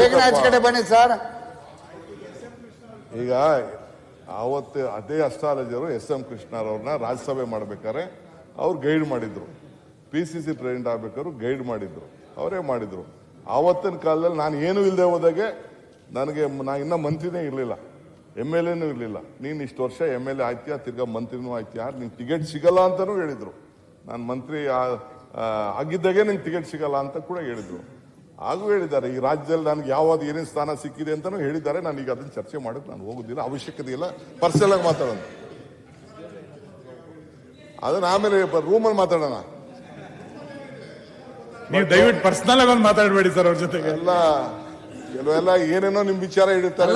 ಬೇಗನೆ ಆಚೆ. ಕಡೆ ಬನ್ನಿ ಸರ್. ಈಗ ಆವತ್ತು ಅದೇ ಅಸ್ಟ್ರಾಲಜರು ಎಸ್ ಎಂ ಕೃಷ್ಣರವ್ರನ್ನ ರಾಜ್ಯಸಭೆ ಮಾಡ್ಬೇಕಾರೆ ಅವ್ರು ಗೈಡ್ ಮಾಡಿದ್ರು. ಪಿ ಸಿ ಸಿ ಪ್ರೆಸಿಡೆಂಟ್ ಆಗ್ಬೇಕಾದ್ರು ಗೈಡ್ ಮಾಡಿದ್ರು. ಅವರೇ ಮಾಡಿದ್ರು. ಆವತ್ತಿನ ಕಾಲದಲ್ಲಿ ನಾನು ಏನು ಇಲ್ಲದೆ ಹೋದಾಗೆ ನನಗೆ ನಾ ಇನ್ನ ಮಂತ್ರಿನೇ ಇರಲಿಲ್ಲ. ಎಂ ಎಲ್ ಎನೂ ಇರಲಿಲ್ಲ. ನೀನು ಇಷ್ಟು ವರ್ಷ ಎಂ ಎಲ್ ಎ ಆಯ್ತೀಯಾ? ತಿರ್ಗಾ ಮಂತ್ರಿನೂ ಆಯ್ತೀಯಾ? ನಿನ್ ಟಿಕೆಟ್ ಸಿಗಲ್ಲ ಅಂತಾನೂ ಹೇಳಿದ್ರು. ನಾನು ಮಂತ್ರಿ ಆಗಿದ್ದಾಗೆ ನಿಂಗೆ ಟಿಕೆಟ್ ಸಿಗಲ್ಲ ಅಂತ ಕೂಡ ಹೇಳಿದ್ರು. ಹಾಗೂ ಹೇಳಿದ್ದಾರೆ ಈ ರಾಜ್ಯದಲ್ಲಿ ನನಗೆ ಯಾವ್ದು ಏನೇನು ಸ್ಥಾನ ಸಿಕ್ಕಿದೆ ಅಂತಾನೂ ಹೇಳಿದ್ದಾರೆ. ನಾನು ಈಗ ಅದನ್ನು ಚರ್ಚೆ ಮಾಡಕ್ಕೆ ನಾನು ಹೋಗುದಿಲ್ಲ ಅವಶ್ಯಕತೆ ಇಲ್ಲ. ಪರ್ಸನಲ್ ಆಗಿ ಮಾತಾಡೋಣ. ಅದನ್ನ ಆಮೇಲೆ ರೂಮಲ್ಲಿ ಮಾತಾಡೋಣ. ನೀವು ದಯವಿಟ್ಟು ಪರ್ಸನಲ್ ಆಗಿ ಒಂದು ಮಾತಾಡಬೇಡಿ ಸರ್ ಅವ್ರ ಜೊತೆಗೆ. ಎಲ್ಲ ಕೆಲವೆಲ್ಲ ಏನೇನೋ ನಿಮ್ ವಿಚಾರ ಹಿಡಿತಾರೆ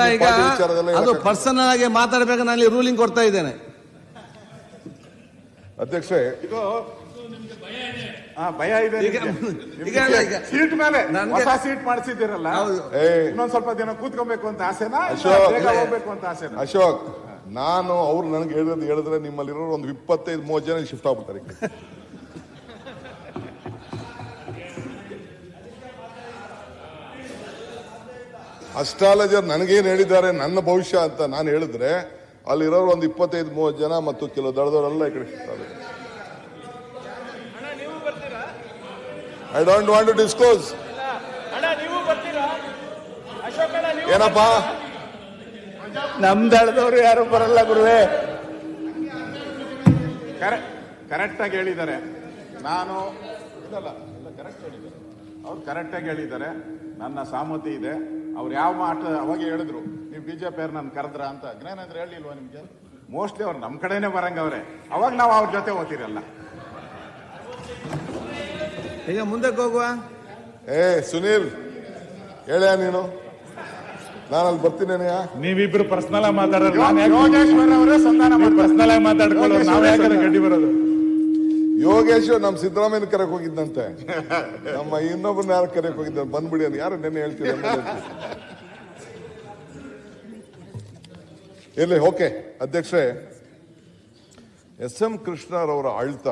ಪರ್ಸನಲ್ ಆಗಿ ಮಾತಾಡ್ಬೇಕು ನಾನು ರೂಲಿಂಗ್ ಕೊಡ್ತಾ ಇದ್ದೇನೆ. ಅಧ್ಯಕ್ಷೆ ಇದು ಭಯ ಇದೆ ಈಗ-. ಸೀಟ್ ಮೇಲೆ ಹೊಸ ಸೀಟ್ ಮಾಡಿಸಿದ್ದೀರಲ್ಲ ಇನ್ನೊಂದ್ ಸ್ವಲ್ಪ ದಿನ ಕೂತ್ಕೊಬೇಕು ಅಂತ ಆಸೆನಾ ಅಶೋಕ್. ಹೋಗ್ಬೇಕು ಅಂತ ಆಸೆನಾ ಅಶೋಕ್ ನಾನು ಅವ್ರು ನನಗೆ ಹೇಳಿದ್ರೆ ಹೇಳಿದ್ರೆ ನಿಮ್ಮಲ್ಲಿರೋ ಒಂದು ಇಪ್ಪತ್ತೈದು ಮೂವತ್ತು ಜನ ಶಿಫ್ಟ್ ಆಗ್ಬಿಡ್ತಾರೆ. ಅಸ್ಟ್ರಾಲಜರ್ ನನಗೇನು ಹೇಳಿದ್ದಾರೆ ನನ್ನ ಭವಿಷ್ಯ ಅಂತ ನಾನು ಹೇಳಿದ್ರೆ ಅಲ್ಲಿರೋರು ಒಂದು ಇಪ್ಪತ್ತೈದು ಮೂವತ್ತು ಜನ ಮತ್ತು ಕೆಲವು ದಡದವರೆಲ್ಲ ಈ ಕಡೆ ಸಿಗ್ತಾರೆ. I don't want to disclose ಏನಪ್ಪ? ನಮ್ ದಳದವರು ಯಾರು ಬರಲ್ಲ ಗುರುವೆ. ಕರೆಕ್ಟ್ ಆಗಿ ಹೇಳಿದ್ದಾರೆ. ನಾನು ಇದಲ್ಲ ಕರೆಕ್ಟ್ ಹೇಳಿದ್ದಾರೆ ಅವ್ರು ಕರೆಕ್ಟ್ ಆಗಿ ಹೇಳಿದ್ದಾರೆ. ನನ್ನ ಸಾಮತಿ ಇದೆ. ಅವ್ರು ಯಾವ ಮಾಟ ಅವಾಗ ಹೇಳಿದ್ರು ನೀವು ಬಿಜೆಪಿ ಅವ್ರು ನನ್ನ ಕರೆದ್ರ ಅಂತ. ಜ್ಞಾನೇಂದ್ರ ಹೇಳಿಲ್ವಾ ನಿಮ್ಗೆ? ಮೋಸ್ಟ್ಲಿ ಅವ್ರು ನಮ್ಮ ಕಡೆನೆ ಬರಂಗವ್ರೆ ಅವಾಗ ನಾವು ಅವ್ರ ಜೊತೆ ಓದ್ತಿರಲ್ಲ. ಈಗ ಮುಂದಕ್ಕೆ ಹೋಗುವ? ಏ ಸುನೀಲ್ ಹೇಳ ನೀನು? ನಾನು ಅಲ್ಲಿ ಬರ್ತೀನಿ ನೀವಿಬ್ರು ಪರ್ಸನಲ್ ಆಗಿ ಮಾತಾಡೋದು ನಾನು ಯಾಕೆ ಯೋಗೇಶ್ವರ್ ಅವರೇ ಸಂಧಾನ ಮಾಡ್ತಾರೆ. ಪರ್ಸನಲ್ ಆಗಿ ಮಾತಾಡ್ಕೊಳ್ಳೋರು. ನಾವು ಯಾಕಂದ್ರೆ ಗಡ್ಡಿ ಬರೋದು? ಯೋಗೇಶ್ ನಮ್ಮ ಸಿದ್ದರಾಮಯ್ಯನ ಕರೆಕ್ ಹೋಗಿದ್ದಂತೆ. ನಮ್ಮ ಇನ್ನೊಬ್ಬನ ಯಾರು ಕರೆಕ್ ಹೋಗಿದ್ದ ಬಂದ್ಬಿಡಿ ಅಂತ. ಯಾರು ನೆನ್ನೆ ಹೇಳ್ತೀವಿ ಇರ್ಲಿ ಓಕೆ. ಅಧ್ಯಕ್ಷರೇ, ಎಸ್ ಎಂ ಕೃಷ್ಣರವರ ಆಳ್ತ.